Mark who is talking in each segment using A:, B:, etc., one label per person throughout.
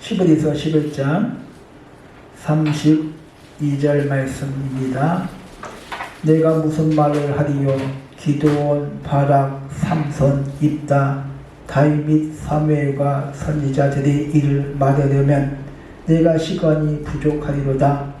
A: 11에서 11장 32절 말씀입니다. 내가 무슨 말을 하리요? 기도원 바락 삼선 입다. 다윗 및 사무엘과 선지자들의 일을 말하려면 내가 시간이 부족하리로다.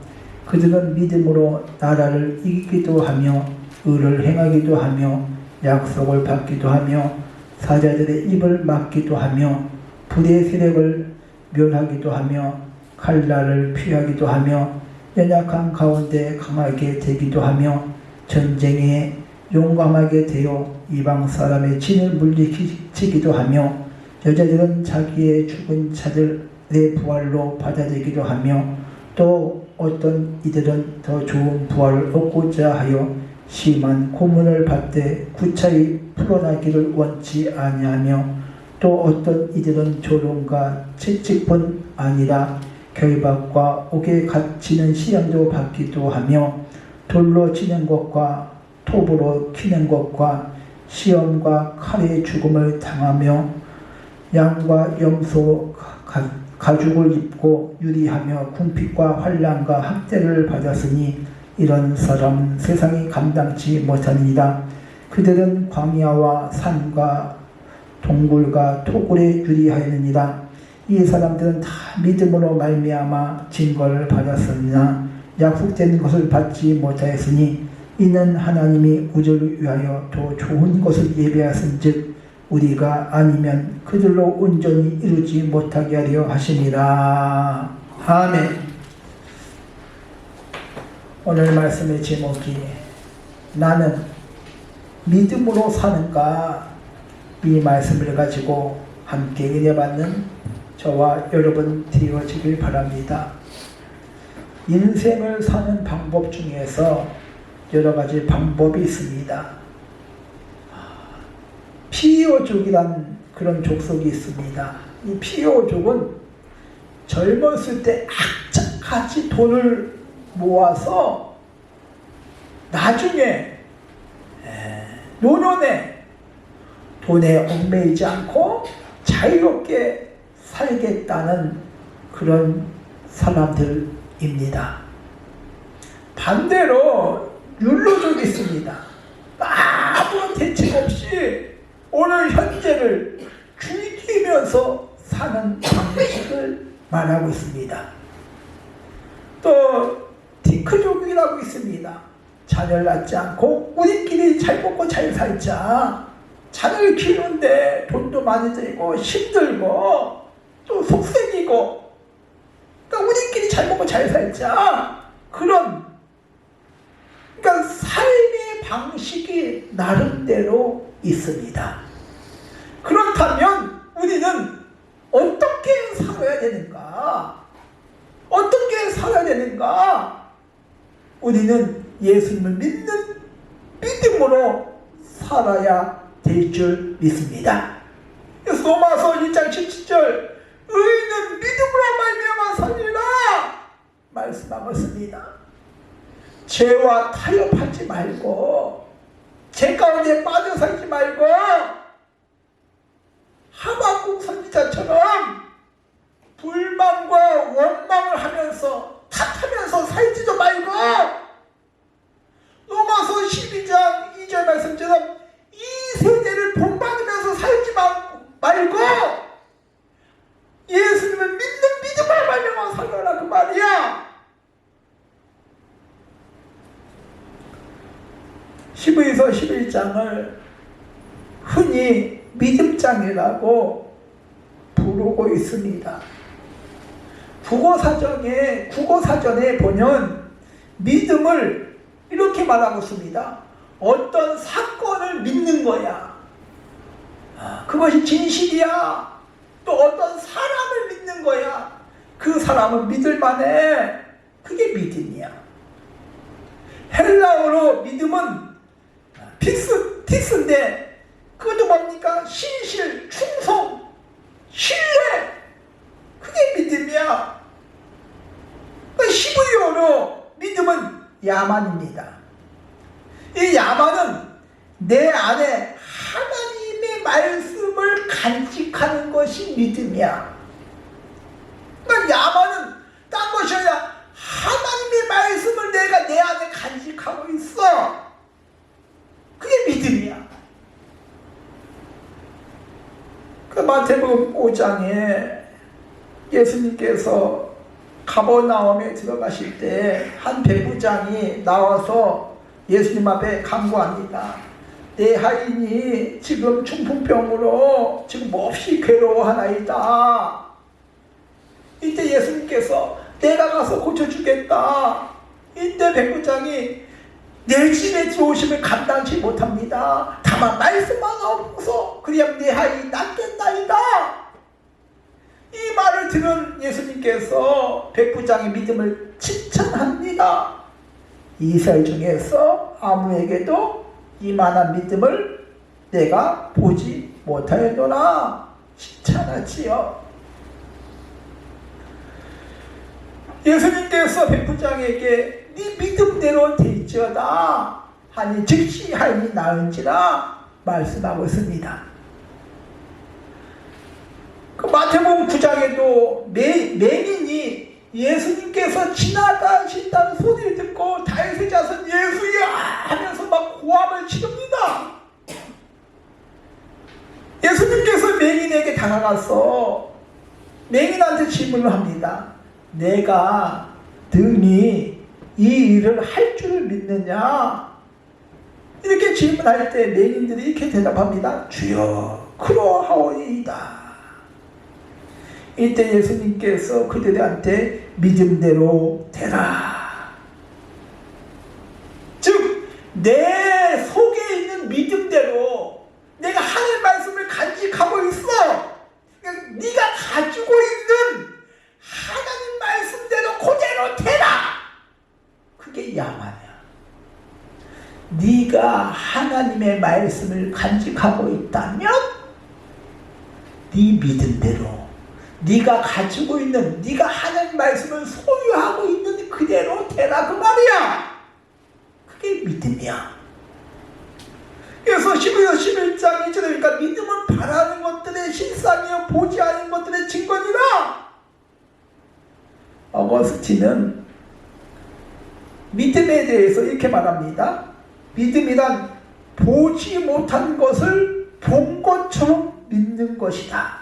A: 그들은 믿음으로 나라를 이기기도 하며 의를 행하기도 하며 약속을 받기도 하며 사자들의 입을 막기도 하며 불의 세력을 멸하기도 하며 칼날을 피하기도 하며 연약한 가운데 강하게 되기도 하며 전쟁에 용감하게 되어 이방 사람의 진을 물리치기도 하며 여자들은 자기의 죽은 자들의 부활로 받아들이기도 하며 또 어떤 이들은 더 좋은 부활을 얻고자 하여 심한 고문을 받되 구차히 풀어나기를 원치 아니하며 또 어떤 이들은 조롱과 채찍뿐 아니라 결박과 옥에 갇히는 시련도 받기도 하며 돌로 치는 것과 톱으로 키는 것과 시험과 칼의 죽음을 당하며 양과 염소 가, 가죽을 입고 유리하며 궁핍과 환란과 학대를 받았으니 이런 사람은 세상이 감당치 못하니라 그들은 광야와 산과 동굴과 토굴에 유리하였느니라. 이 사람들은 다 믿음으로 말미암아 증거를 받았으나 약속된 것을 받지 못하였으니 이는 하나님이 우주를 위하여 더 좋은 것을 예배하신즉 우리가 아니면 그들로 온전히 이루지 못하게 하려 하심이라. 아멘. 오늘 말씀의 제목이 나는 믿음으로 사는가 이 말씀을 가지고 함께 은혜 받는 저와 여러분 되어지길 바랍니다. 인생을 사는 방법 중에서 여러 가지 방법이 있습니다. 피오족이란 그런 족속이 있습니다. 이 피오족은 젊었을 때 악착같이 돈을 모아서 나중에 노년에 돈에 얽매이지 않고 자유롭게 살겠다는 그런 사람들입니다. 반대로 율로족이 있습니다. 아무 대책 없이 오늘 현재를 즐기면서 사는 방식을 말하고 있습니다. 또 디크족이라고 있습니다. 자녀를 낳지 않고 우리끼리 잘 먹고 잘 살자. 자녀를 키우는데 돈도 많이 들고 힘들고 또 속색이고 그러니까 우리끼리 잘 먹고 잘 살자. 그런 그러니까 삶의 방식이 나름대로 있습니다. 그렇다면 우리는 어떻게 살아야 되는가? 어떻게 살아야 되는가? 우리는 예수님을 믿는 믿음으로 살아야 될 줄 믿습니다. 로마서 1장 17절 의인은 믿음으로 말미암아 살리라 말씀하고 있습니다. 죄와 타협하지 말고 죄 가운데 빠져 살지 말고 하박국 선지자처럼 불만과 원망을 하면서 탓하면서 살지도 말고 로마서 12장 2절 말씀처럼 이 세대를 본받으면서 살지 말고 예수님을 믿는 믿음을 말려만 살려라 그 말이야 10에서 11장을 흔히 믿음장이라고 부르고 있습니다. 국어사전에, 국어사전에 보면 믿음을 이렇게 말하고 있습니다. 어떤 사건을 믿는 거야. 아, 그것이 진실이야. 또 어떤 사람을 믿는 거야. 그 사람은 믿을 만해. 그게 믿음이야. 헬라어로 믿음은 픽스, 틱스인데 그것도 뭡니까? 신실, 충성, 신뢰. 그게 믿음이야. 그 히브리어로 믿음은 야만입니다. 이 야만은 내 안에 하나님의 말씀을 간직하는 것이 믿음이야. 그러니까 야만은 딴 것이 아니라 하나님의 말씀을 내가 내 안에 간직하고 있어. 그게 믿음이야. 그 마태복음 5장에 예수님께서 가버나움에 들어가실 때 한 배부장이 나와서 예수님 앞에 간구합니다. 내 하인이 지금 중풍병으로 지금 몹시 괴로워하나이다. 이때 예수님께서 내가 가서 고쳐주겠다. 이때 백부장이 내 집에 들어오시면 감당치 못합니다. 다만 말씀만 없어서 그냥 내 하인이 낫겠나이다. 이 말을 들은 예수님께서 백부장의 믿음을 칭찬합니다. 이스라엘 중에서 아무에게도 이만한 믿음을 내가 보지 못하였노라 칭찬하지요. 예수님께서 백부장에게 네 믿음대로 될지어다 하니 즉시 하인이 나은지라 말씀하고 있습니다. 그 마태복음 9장에도 매, 맹인이 예수님께서 지나가신다는 소리를 듣고 다윗의 자손 예수야 하면서 막 고함을 치릅니다. 예수님께서 맹인에게 다가가서 맹인한테 질문을 합니다. 내가 등이 이 일을 할 줄을 믿느냐? 이렇게 질문할 때 맹인들이 이렇게 대답합니다. 주여 그러하오이다. 이때 예수님께서 그들한테 믿음대로 되라. 즉, 내 속에 있는 믿음대로 내가 하늘 말씀을 간직하고 있어. 그러니까 네가 가지고 있는 하나님 말씀대로 그대로 되라. 그게 야만이야. 네가 하나님의 말씀을 간직하고 있다면 네 믿음대로 네가 가지고 있는 네가 하나님 말씀을 소유하고 있는 그대로 되라 그 말이야. 그게 믿음이야. 그래서 11절 11장 2절에 그러니까 믿음은 바라는 것들의 실상이요 보지 않은 것들의 증거니라. 어거스틴은 믿음에 대해서 이렇게 말합니다. 믿음이란 보지 못한 것을 본 것처럼 믿는 것이다.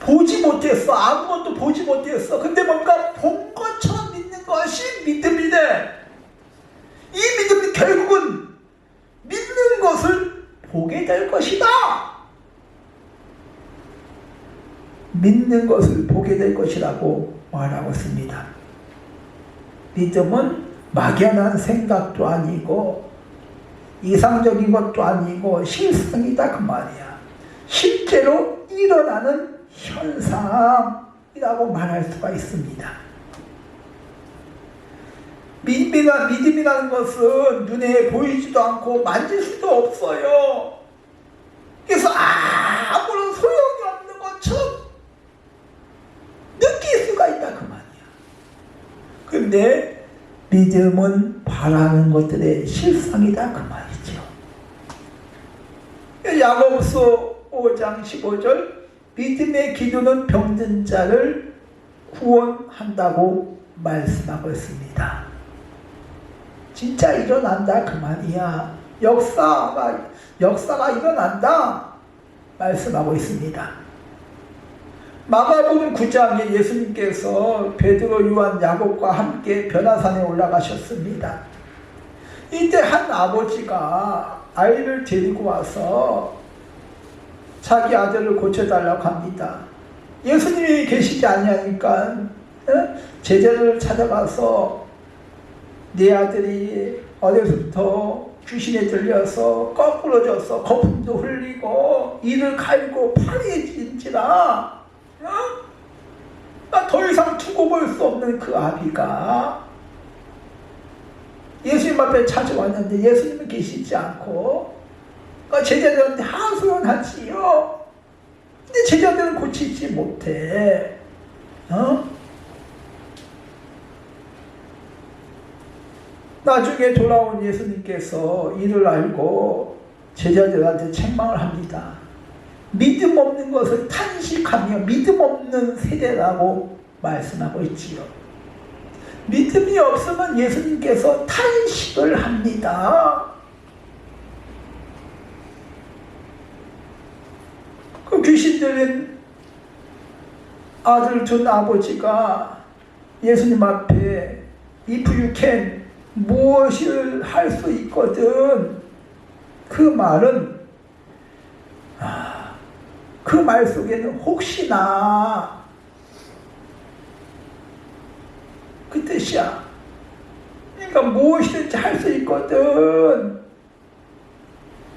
A: 보지 못했어. 아무것도 보지 못했어. 근데 뭔가 본 것처럼 믿는 것이 믿음이래. 이 믿음이 결국은 믿는 것을 보게 될 것이다. 믿는 것을 보게 될 것이라고 말하고 있습니다. 믿음은 막연한 생각도 아니고 이상적인 것도 아니고 실상이다 그 말이야. 실제로 일어나는 현상이라고 말할 수가 있습니다. 믿음이나 믿음이라는 것은 눈에 보이지도 않고 만질 수도 없어요. 그래서 아무런 소용이 없는 것처럼 느낄 수가 있다 그 말이야. 근데 믿음은 바라는 것들의 실상이다 그 말이죠. 야고보서 5장 15절 믿음의 기도는 병든 자를 구원한다고 말씀하고 있습니다. 진짜 일어난다 그 말이야. 역사가 역사가 일어난다 말씀하고 있습니다. 마가복음 9장에 예수님께서 베드로, 요한, 야곱과 함께 변화산에 올라가셨습니다. 이때 한 아버지가 아이를 데리고 와서 자기 아들을 고쳐달라고 합니다. 예수님이 계시지 아니하니까 어? 제자를 찾아가서 내 아들이 어려서부터 귀신에 들려서 거꾸러져서 거품도 흘리고 이를 갈고 파리해진지라 어? 더 이상 두고 볼 수 없는 그 아비가 예수님 앞에 찾아왔는데 예수님은 계시지 않고 제자들한테 하소연 하지요. 근데 제자들은 고치지 못해. 어? 나중에 돌아온 예수님께서 이를 알고 제자들한테 책망을 합니다. 믿음 없는 것을 탄식하며 믿음 없는 세대라고 말씀하고 있지요. 믿음이 없으면 예수님께서 탄식을 합니다. 그 귀신 들린 아들 둔 아버지가 예수님 앞에 if you can 무엇을 할 수 있거든 그 말은 아, 그말 속에는 혹시나 그 뜻이야. 그러니까 무엇이든지 할 수 있거든.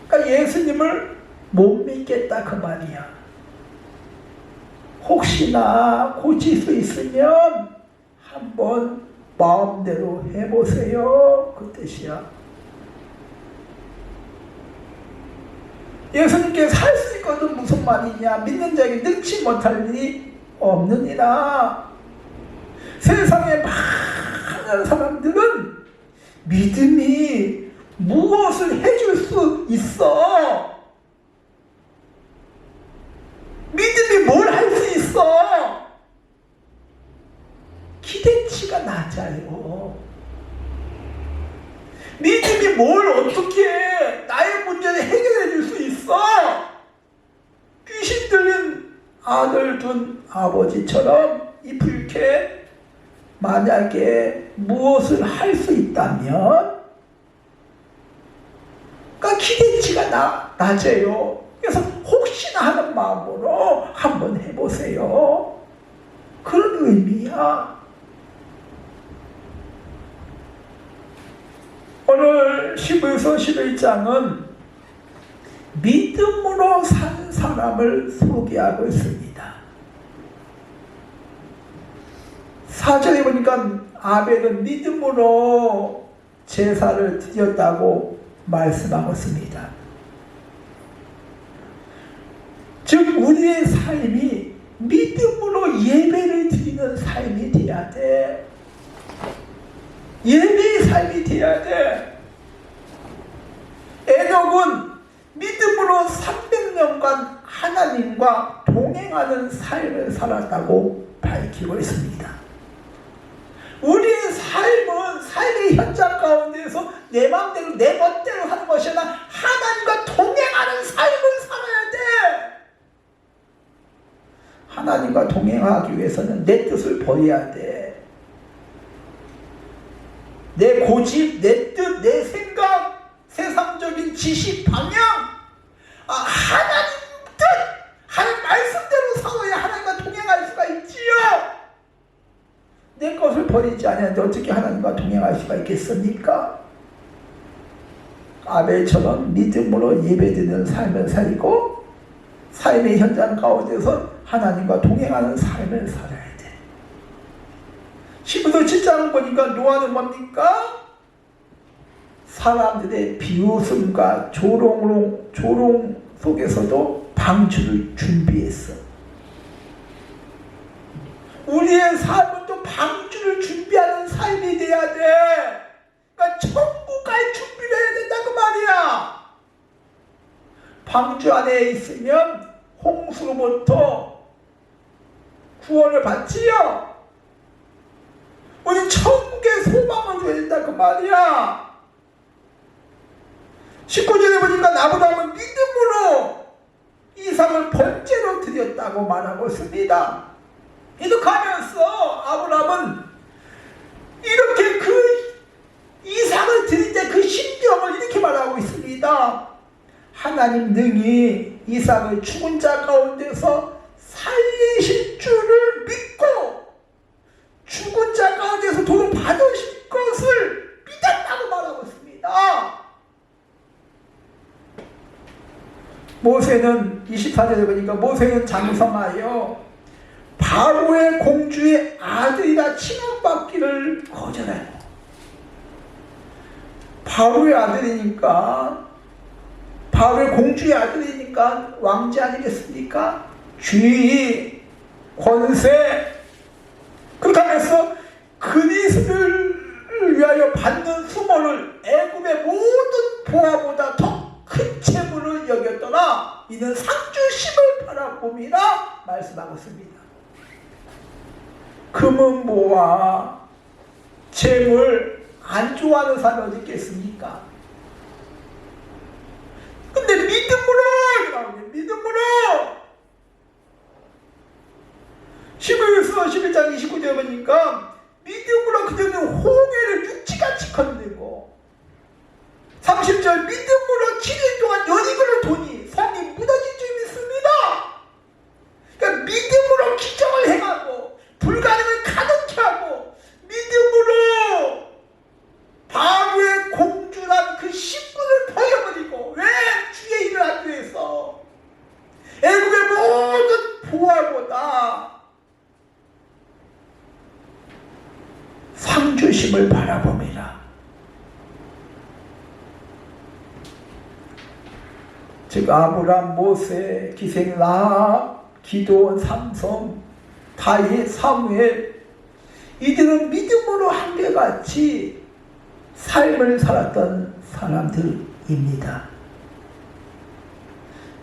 A: 그러니까 예수님을 못 믿겠다 그 말이야. 혹시나 고칠 수 있으면 한번 마음대로 해보세요. 그 뜻이야. 예수님께서 할 수 있거든 무슨 말이냐. 믿는 자에게 능치 못할 일이 없느니라. 세상에 많은 사람들은 믿음이 무엇을 해줄 수 있어. 믿음이 뭘 할 수 있어. 기대치가 낮아요. 믿음이 뭘 어떻게 나의 문제를 해결해 줄 수 있어. 귀신 들린 아들 둔 아버지처럼 이 불쾌 만약에 무엇을 할 수 있다면 그러니까 기대치가 나, 낮아요. 그래서 혹시나 마음으로 한번 해보세요. 그런 의미야. 오늘 11서 11장은 믿음으로 산 사람을 소개하고 있습니다. 사절에 보니까 아벨은 믿음으로 제사를 드렸다고 말씀하고 있습니다. 즉 우리의 삶이 믿음으로 예배를 드리는 삶이 돼야 돼. 예배의 삶이 돼야 돼. 에녹은 믿음으로 300년간 하나님과 동행하는 삶을 살았다고 밝히고 있습니다. 우리의 삶은 삶의 현장 가운데서 내 마음대로 내 멋대로 하는 것이 아니라 하나님과 동행하는 삶을 살아야 돼. 하나님과 동행하기 위해서는 내 뜻을 버려야 돼. 내 고집, 내 뜻, 내 생각, 세상적인 지식, 방향, 아, 하나님 뜻, 하나님 말씀대로 살아야 하나님과 동행할 수가 있지요. 내 것을 버리지 않았는데 어떻게 하나님과 동행할 수가 있겠습니까? 아벨처럼 믿음으로 예배드리는 삶을 살고 삶의 현장 가운데서 하나님과 동행하는 삶을 살아야 돼. 10부터 7장을 보니까 노아는 뭡니까? 사람들의 비웃음과 조롱, 조롱 속에서도 방주를 준비했어. 우리의 삶은 또 방주를 준비하는 삶이 돼야 돼. 그러니까 천국 갈 준비를 해야 된다 그 말이야. 방주 안에 있으면 홍수로부터 구원을 받지요. 우리 천국의 소망을 줘야 된다 그 말이야. 19절에 보니까 아브라함은 믿음으로 이삭을 번째로 드렸다고 말하고 있습니다. 이득하면서 아브라함은 이렇게 그 이삭을 드릴 때 그 심정을 이렇게 말하고 있습니다. 하나님 능히 이삭을 죽은 자 가운데서 살리실 줄을 믿고 죽은 자 가운데서 돈을 받으실 것을 믿었다고 말하고 있습니다. 모세는 24절에 보니까 모세는 장성하여 바로의 공주의 아들이라 칭함받기를 거절하고 바로의 아들이니까 바로의 공주의 아들이 니까? 왕지 아니겠습니까? 주의, 권세. 그렇게 하면서 그리스를 위하여 받는 수모를 애굽의 모든 보화보다 더큰 채무를 여겼더라. 이는 상주심을 바라봅니다 말씀하고 있습니다. 금은 보화 재물 안 좋아하는 사람이 어디 있겠습니까? 근데 믿음으로 믿음으로 11서 11장 29절에 보니까 믿음으로 그들은 홍해를 육지같이 건들고 30절 믿음으로 7일 동안 연익을 도니 성이 무너진 줄 믿습니다. 그러니까 믿음으로 기적을 행하고 불가능을 가능케 하고 믿음으로 바로의 공주란 그 신분을 버려버리고 왜 주의 일을 하기 위해서 애국의 모든 보화보다 상주심을 바라봅니다. 즉 아브람, 모세, 기생 라, 기도원, 삼성, 다윗, 사무엘 이들은 믿음으로 한결같이 삶을 살았던 사람들입니다.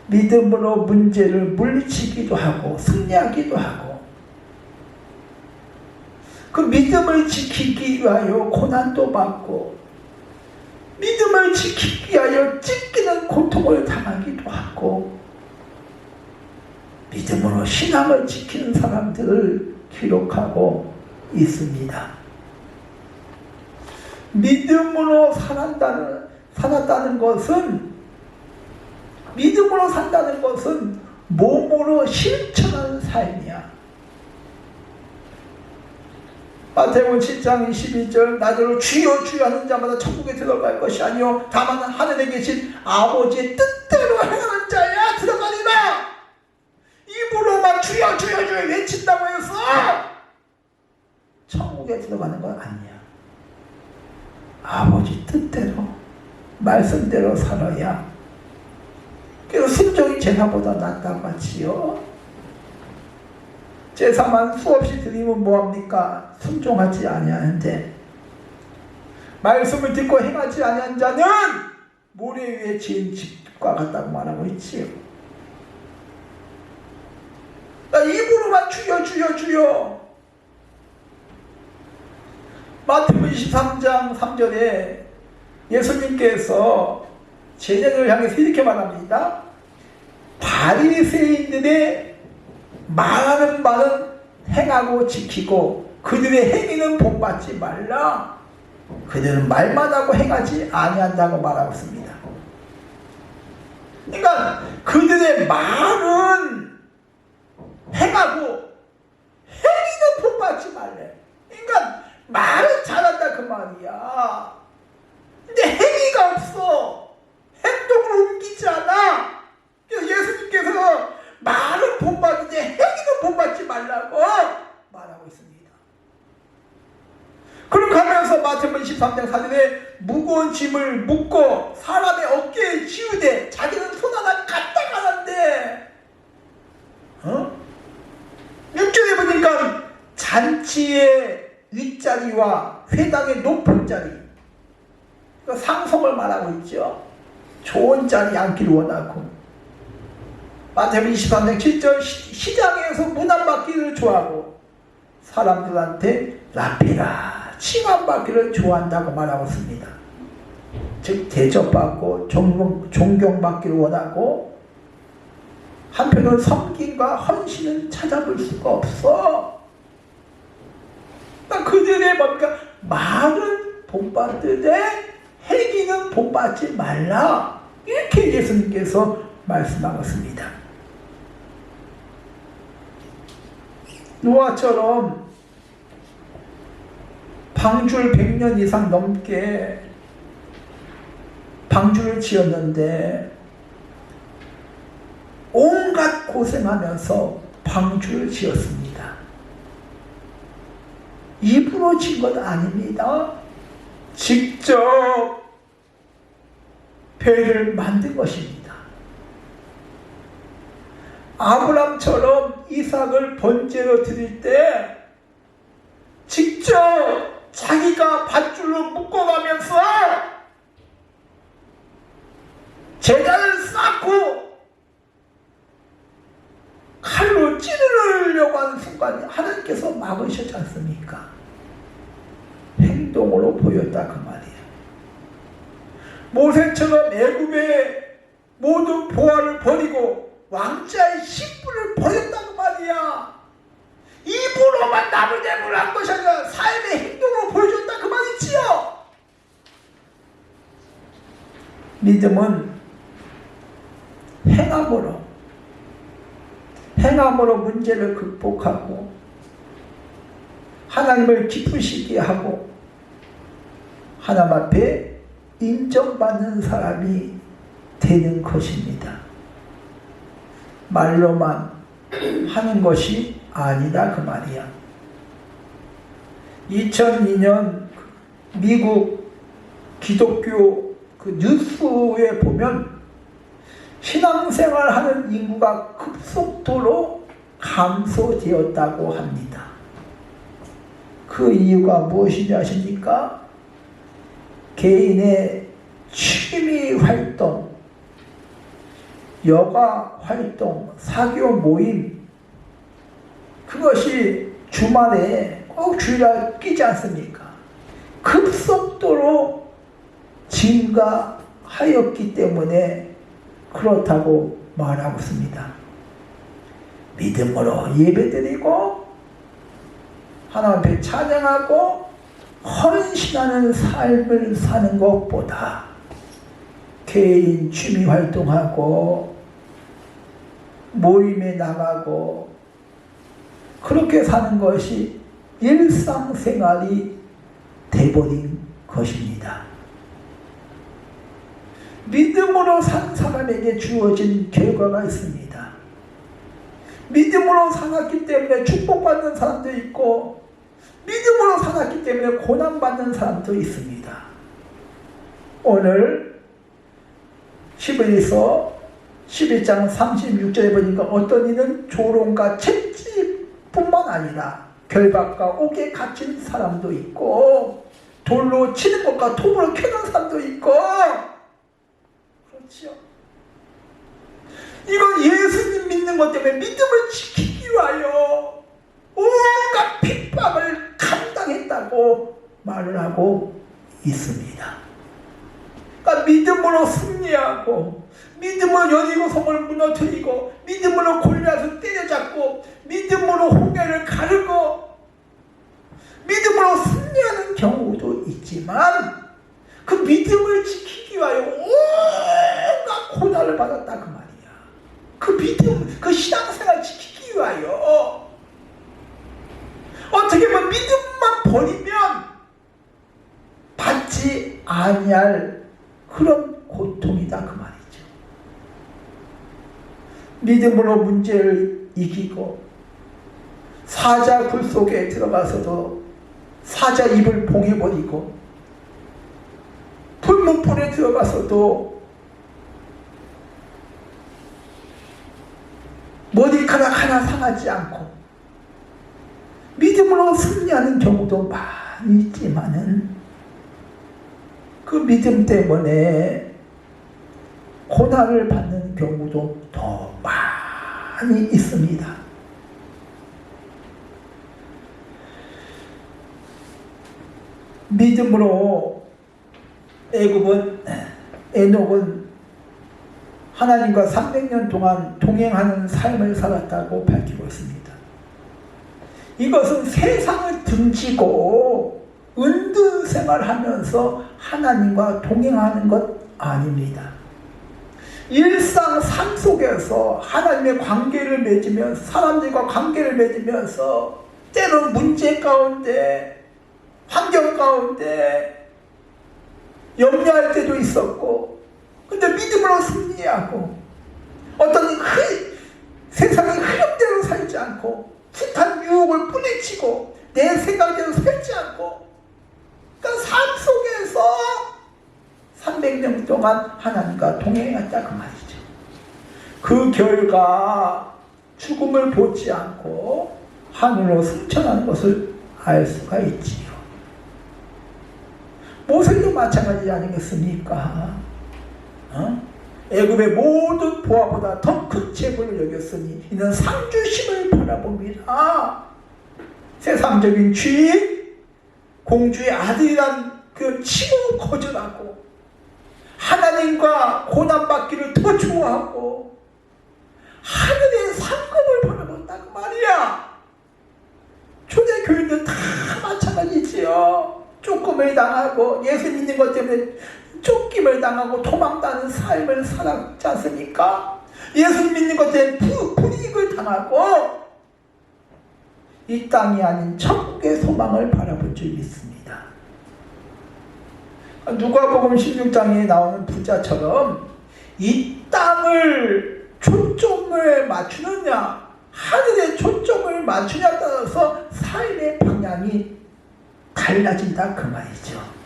A: 믿음으로 문제를 물리치기도 하고 승리하기도 하고 그 믿음을 지키기 위하여 고난도 받고 믿음을 지키기 위하여 찢기는 고통을 당하기도 하고 믿음으로 신앙을 지키는 사람들을 기록하고 있습니다. 믿음으로 살았다는, 살았다는 것은 믿음으로 산다는 것은 몸으로 실천하는 삶이야. 마태복음 7장 22절 나더러 주여 주여 하는 자마다 천국에 들어갈 것이 아니요 다만 하늘에 계신 아버지의 뜻대로 행하는 자야 들어가리라 입으로만 주여 주여 주여 외친다고 해서 천국에 들어가는 건 아니야 아버지 뜻대로 말씀대로 살아야 그래서 순종이 제사보다 낫다고 하지요 제사만 수없이 드리면 뭐합니까? 순종하지 아니하는데 말씀을 듣고 행하지 아니한 자는 모래 위에 지은 집과 같다고 말하고 있지요. 나 입으로만 주여 주여 주여 마태복음 23장 3절에 예수님께서 제자들을 향해서 이렇게 말합니다. 바리새인들의 말하는 말은 행하고 지키고 그들의 행위는 본받지 말라. 그들은 말만 하고 행하지 아니한다고 말하고 있습니다. 그러니까 그들의 말은 행하고 행위는 본받지 말래. 그러니까 말은 잘한다 그 말이야. 근데 행위가 없어. 행동을 옮기지 않아. 예수님께서 말은 본받는데 행위는 본받지 말라고 말하고 있습니다. 그렇게 하면서 마태복음 13장 4절에 무거운 짐을 묶고 사람의 어깨에 씌우되 자기는 손 하나 갖다 가는데 어? 6절에 보니까 잔치의 윗자리와 회당의 높은 자리 그 상성을 말하고 있죠. 좋은 자리 앉기를 원하고 마태복음 23장 7절 시장에서 문안받기를 좋아하고 사람들한테 라피라 칭함받기를 좋아한다고 말하고 있습니다. 즉 대접받고 존경, 존경받기를 원하고 한편으로 섬김과 헌신은 찾아볼 수가 없어. 그들의 뭔가 말은 본받되 행위는 본받지 말라. 이렇게 예수님께서 말씀하고 있습니다. 노아처럼 방주를 100년 이상 넘게 방주를 지었는데 온갖 고생하면서 방주를 지었습니다. 입으로 진것 아닙니다. 직접 배를 만든 것입니다. 아브람처럼 이삭을 번제로 드릴 때 직접 자기가 밧줄로 묶어가면서 제단을 쌓고 칼로 찌르려고 하는 순간 하나님께서 막으셨지 않습니까? 행동으로 보였다 그 말이야. 모세처럼 애굽의 모든 보화를 버리고 왕자의 신분을 버렸다 그 말이야. 입으로만 나무대물 한 것이 아니라 삶의 행동으로 보여줬다 그 말이지요. 믿음은 행함으로 행함으로 문제를 극복하고 하나님을 기쁘시게 하고 하나님 앞에 인정받는 사람이 되는 것입니다. 말로만 하는 것이 아니다 그 말이야. 2002년 미국 기독교 그 뉴스에 보면 신앙생활 하는 인구가 급속도로 감소되었다고 합니다. 그 이유가 무엇인지 아십니까? 개인의 취미 활동, 여가 활동, 사교 모임, 그것이 주말에 꼭 주일날 끼지 않습니까? 급속도로 증가하였기 때문에 그렇다고 말하고 있습니다. 믿음으로 예배드리고 하나님 앞에 찬양하고 헌신하는 삶을 사는 것보다 개인 취미 활동하고 모임에 나가고 그렇게 사는 것이 일상생활이 돼버린 것입니다. 믿음으로 산 사람에게 주어진 결과가 있습니다. 믿음으로 살았기 때문에 축복받는 사람도 있고 믿음으로 살았기 때문에 고난받는 사람도 있습니다. 오늘 11에서 12장 36절에 보니까 어떤 이는 조롱과 채찍뿐만 아니라 결박과 옥에 갇힌 사람도 있고 돌로 치는 것과 톱으로 켜는 사람도 있고 그렇죠. 이건 예수님 믿는 것 때문에 믿음을 지키기 위하여 온갖 핍박을 감당했다고 말을 하고 있습니다. 그러니까 믿음으로 승리하고 믿음으로 여리고 성을 무너뜨리고 믿음으로 골리앗을 때려잡고 믿음으로 홍해를 가르고 믿음으로 승리하는 경우도 있지만 그 믿음을 지키기 위하여 온갖 고난을 받았다 그 말이야. 그 믿음, 그 신앙생활 지키기 위하여 어떻게 보면 믿음만 버리면 받지 아니할 그런 고통이다 그 말이죠. 믿음으로 문제를 이기고 사자 굴 속에 들어가서도 사자 입을 봉해버리고 불문불에 들어가서도 머리카락 하나 상하지 않고 믿음으로 승리하는 경우도 많이 있지만은 그 믿음 때문에 고난을 받는 경우도 더 많이 있습니다. 믿음으로 애굽은 에녹은 하나님과 300년 동안 동행하는 삶을 살았다고 밝히고 있습니다. 이것은 세상을 등지고 은둔 생활하면서 하나님과 동행하는 것 아닙니다. 일상 삶 속에서 하나님의 관계를 맺으면서 사람들과 관계를 맺으면서 때로 문제 가운데 환경 가운데 염려할 때도 있었고 근데 믿음으로 승리하고 어떤 흐, 세상의 흐름대로 살지 않고 숱한 유혹을 뿌리치고 내 생각대로 살지 않고 그러니까 삶 속에서 300년 동안 하나님과 동행했다 그 말이죠. 그 결과 죽음을 보지 않고 하늘로 승천하는 것을 알 수가 있지요. 모세도 마찬가지 아니겠습니까? 어? 애굽의 모든 보화보다 더 큰 재물을 여겼으니 이는 상주심을 바라봅니다. 세상적인 취 공주의 아들이란 그 칭호 거절하고 하나님과 고난받기를 더 좋아하고 하늘의 상급을 바라본다 그 말이야. 초대 교인들 다 마찬가지지요. 쫓김을 당하고 예수 믿는 것 때문에 쫓김을 당하고 도망다는 삶을 살았지 않습니까? 예수 믿는 것 때문에 부, 불이익을 당하고 이 땅이 아닌 천국의 소망을 바라볼 줄 믿습니다. 누가복음 16장에 나오는 부자처럼 이 땅을 초점을 맞추느냐 하늘에 초점을 맞추냐에 따라서 삶의 방향이 달라진다 그 말이죠.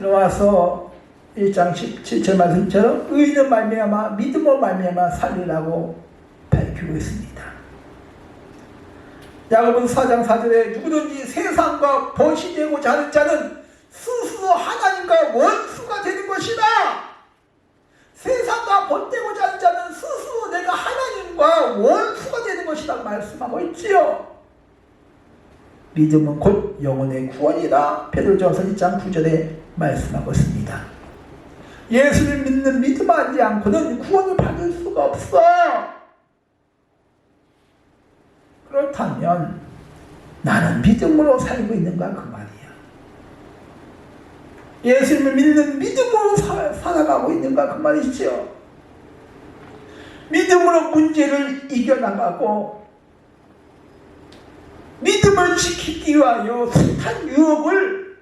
A: 들어와서 1장 17절 말씀처럼 의인은 말미암아 믿음으로 말미암아 살리라고 밝히고 있습니다. 야고보 4장 4절에 누구든지 세상과 벗이 되고자 하는 자는 스스로 하나님과 원수가 되는 것이다. 세상과 벗되고자 하는 자는 스스로 내가 하나님과 원수가 되는 것이다 말씀하고 있지요. 믿음은 곧 영혼의 구원이다. 베드로전서 1장 9절에 말씀하고 있습니다. 예수를 믿는 믿음하지 않고는 구원을 받을 수가 없어. 그렇다면 나는 믿음으로 살고 있는가 그 말이야. 예수님을 믿는 믿음으로 사, 살아가고 있는가 그 말이죠. 믿음으로 문제를 이겨나가고 믿음을 지키기 위하여 숱한 유혹을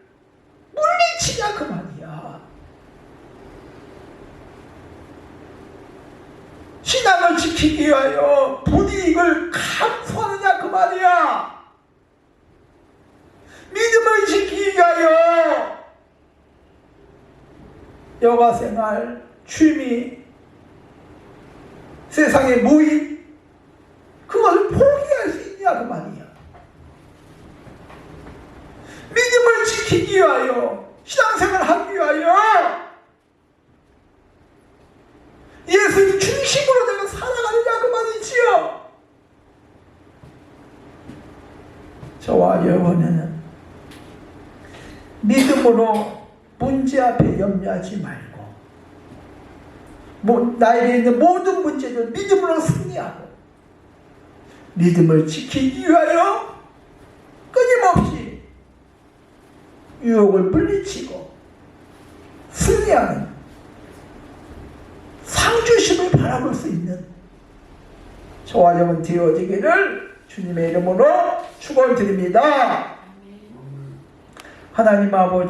A: 물리치냐 그 말이야. 신앙을 지키기 위하여 불이익을 감수하느냐 그 말이야. 믿음을 지키기 위하여 여가 생활, 취미, 세상의 모임 그것을 포기할 수 있냐 그 말이야. 믿음을 지키기 위하여 신앙생활 하기 위하여 예수님 중심으로 내가 살아가느냐 그 말이지요. 저와 여러분은 믿음으로 문제 앞에 염려하지 말고 뭐, 나에게 있는 모든 문제를 믿음으로 승리하고 믿음을 지키기 위하여 끊임없이 유혹을 물리치고 승리하는 상주심을 바라볼 수 있는 저와 여러분 되어지기를 주님의 이름으로 축원드립니다. 하나님 아버지